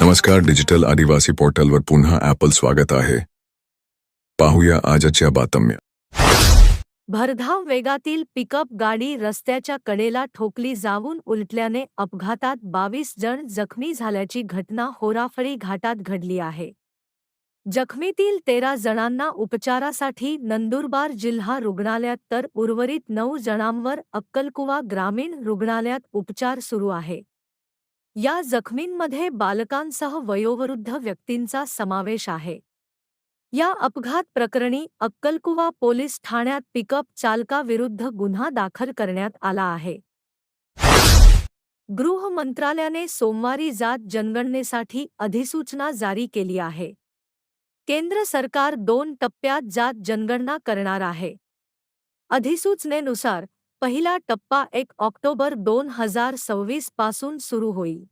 नमस्कार डिजिटल आदिवासी पोर्टलवर पुन्हा ॲपल स्वागत आहे. पाहूया आजच्या बातम्या. भरधाव वेगातील पिकअप गाडी रस्त्याच्या कडेला ठोकली जाऊन उलटल्याने अपघातात बावीस जण जखमी झाल्याची घटना होराफळी घाटात घडली आहे. जखमीतील तेरा जणांना उपचारासाठी नंदुरबार जिल्हा रुग्णालयात तर उर्वरित नऊ जणांवर अक्कलकुवा ग्रामीण रुग्णालयात उपचार सुरू आहे. या जखमींमध्ये बालकांसह वयोवृद्ध व्यक्तींचा समावेश आहे. या अपघात प्रकरणी अक्कलकुवा पोलीस ठाण्यात पिकअप चालकाविरुद्ध गुन्हा दाखल करण्यात आला आहे. गृह मंत्रालयाने सोमवारी जात जनगणनेसाठी अधिसूचना जारी केली आहे. केंद्र सरकार दोन टप्प्यात जात जनगणना करणार आहे. अधिसूचनेनुसार पहिला टप्पा एक ऑक्टोबर दोन हजार सव्वीसपासून सुरू होईल.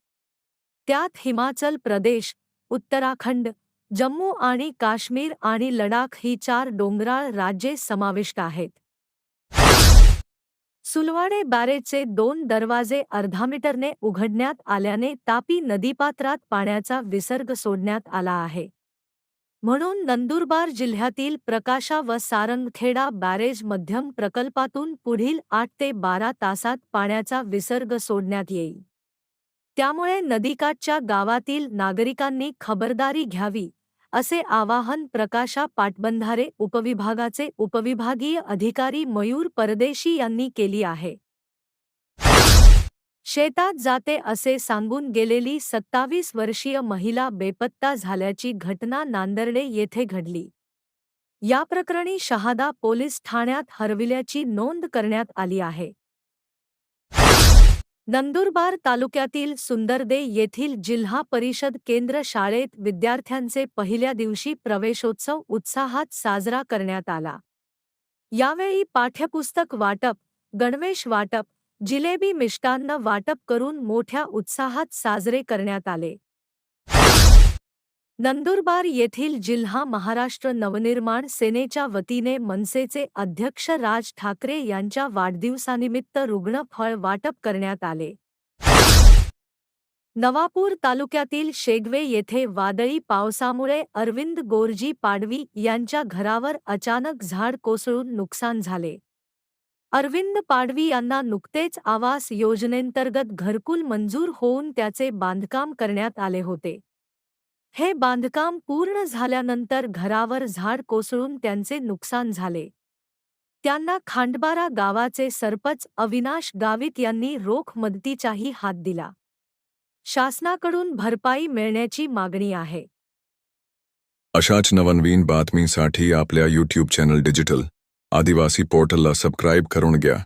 त्यात हिमाचल प्रदेश उत्तराखंड जम्मू आणि काश्मीर आणि लडाख ही चार डोंगराळ राज्ये समाविष्ट आहेत. सुलवाडे बॅरेजचे दोन दरवाजे अर्धा मीटरने उघडण्यात आल्याने तापी नदीपात्रात पाण्याचा विसर्ग सोडण्यात आला आहे. म्हणून नंदुरबार जिल्ह्यातील प्रकाशा व सारंगखेडा बॅरेज मध्यम प्रकल्पातून पुढील आठ ते बारा तासात पाण्याचा विसर्ग सोडण्यात येईल. त्यामुळे नदीकाठच्या गावातील नागरिकांनी खबरदारी घ्यावी असे आवाहन प्रकाशा पाटबंधारे उपविभागाचे उपविभागीय अधिकारी मयूर परदेशी यांनी केली आहे. शेतात जाते असे सांगून गेलेली सत्तावीस वर्षीय महिला बेपत्ता झाल्याची घटना नांदर्डे येथे घडली. या प्रकरणी शहादा पोलीस ठाण्यात हरविल्याची नोंद करण्यात आली आहे. नंदुरबार तालुक्यातील सुंदरदे येथील जिल्हा परिषद केंद्र शाळेत विद्यार्थ्यांचे पहिल्या दिवशी प्रवेशोत्सव उत्साहात साजरा करण्यात आला. यावेळी पाठ्यपुस्तक वाटप गणवेश वाटप जिलेबी मिष्टान्न वाटप करून मोठ्या उत्साहात साजरे करण्यात आले. नंदुरबार येथील जिल्हा महाराष्ट्र नवनिर्माण सेनेच्या वतीने मनसेचे अध्यक्ष राज ठाकरे यांच्या वाढदिवसानिमित्त रुग्ण फळ वाटप करण्यात आले. नवापूर तालुक्यातील शेगवे येथे वादळी पावसामुळे अरविंद गोरजी पाडवी यांच्या घरावर अचानक झाड कोसळून नुकसान झाले. अरविंद पाडवी यांना नुकतेच आवास योजनेंतर्गत घरकुल मंजूर होऊन त्याचे बांधकाम करण्यात आले होते. हे बांधकाम पूर्ण झाल्यानंतर घरावर झाड कोसळून त्यांचे नुकसान झाले. त्यांना खांडबारा गावाचे सरपंच अविनाश गावित यांनी रोख मदतीचाही हात दिला. शासनाकडून भरपाई मिळण्याची मागणी आहे. अशाच नवनवीन बातमीसाठी आपल्या यूट्यूब चॅनल डिजिटल आदिवासी पोर्टलला सबस्क्राईब करून घ्या.